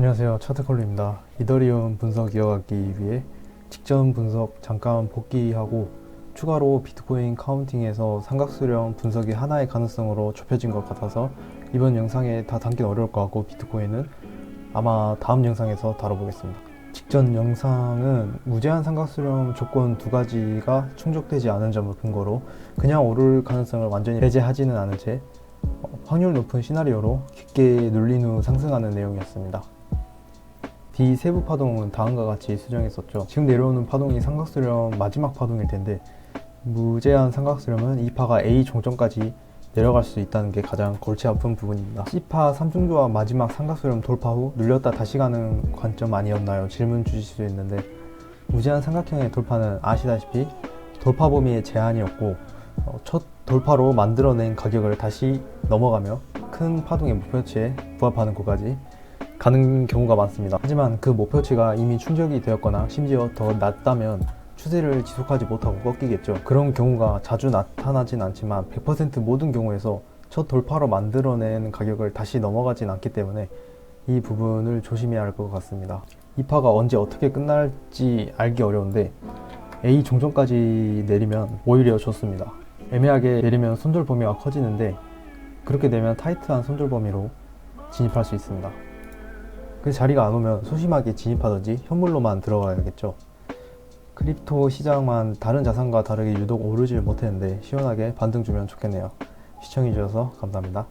안녕하세요. 차트컬루입니다. 이더리움 분석 이어가기 위해 직전 분석 잠깐 복귀하고 추가로 비트코인 카운팅에서 삼각수렴 분석이 하나의 가능성으로 좁혀진 것 같아서 이번 영상에 다 담긴 어려울 것 같고 비트코인은 아마 다음 영상에서 다뤄보겠습니다. 직전 영상은 무제한 삼각수렴 조건 두 가지가 충족되지 않은 점을 근거로 그냥 오를 가능성을 완전히 배제하지는 않은 채 어, 확률 높은 시나리오로 깊게 눌린 후 상승하는 내용이었습니다. D 세부 파동은 다음과 같이 수정했었죠. 지금 내려오는 파동이 삼각수렴 마지막 파동일 텐데 무제한 삼각수렴은 2파가 A 종점까지 내려갈 수 있다는 게 가장 골치 아픈 부분입니다. C파 3중조와 마지막 삼각수렴 돌파 후 눌렸다 다시 가는 관점 아니었나요? 질문 주실 수 있는데 무제한 삼각형의 돌파는 아시다시피 돌파 범위의 제한이었고 어, 첫 돌파로 만들어낸 가격을 다시 넘어가며 큰 파동의 목표치에 부합하는 곳까지 가는 경우가 많습니다. 하지만 그 목표치가 이미 충족이 되었거나 심지어 더 낮다면 추세를 지속하지 못하고 꺾이겠죠. 그런 경우가 자주 나타나진 않지만 100% 모든 경우에서 첫 돌파로 만들어낸 가격을 다시 넘어가진 않기 때문에 이 부분을 조심해야 할 것 같습니다. 이 파가 언제 어떻게 끝날지 알기 어려운데 A 종전까지 내리면 오히려 좋습니다. 애매하게 내리면 손절 범위가 커지는데 그렇게 되면 타이트한 손절 범위로 진입할 수 있습니다. 그 자리가 안 오면 소심하게 진입하든지 현물로만 들어가야겠죠. 크립토 시장만 다른 자산과 다르게 유독 오르질 못했는데 시원하게 반등 주면 좋겠네요. 시청해주셔서 감사합니다.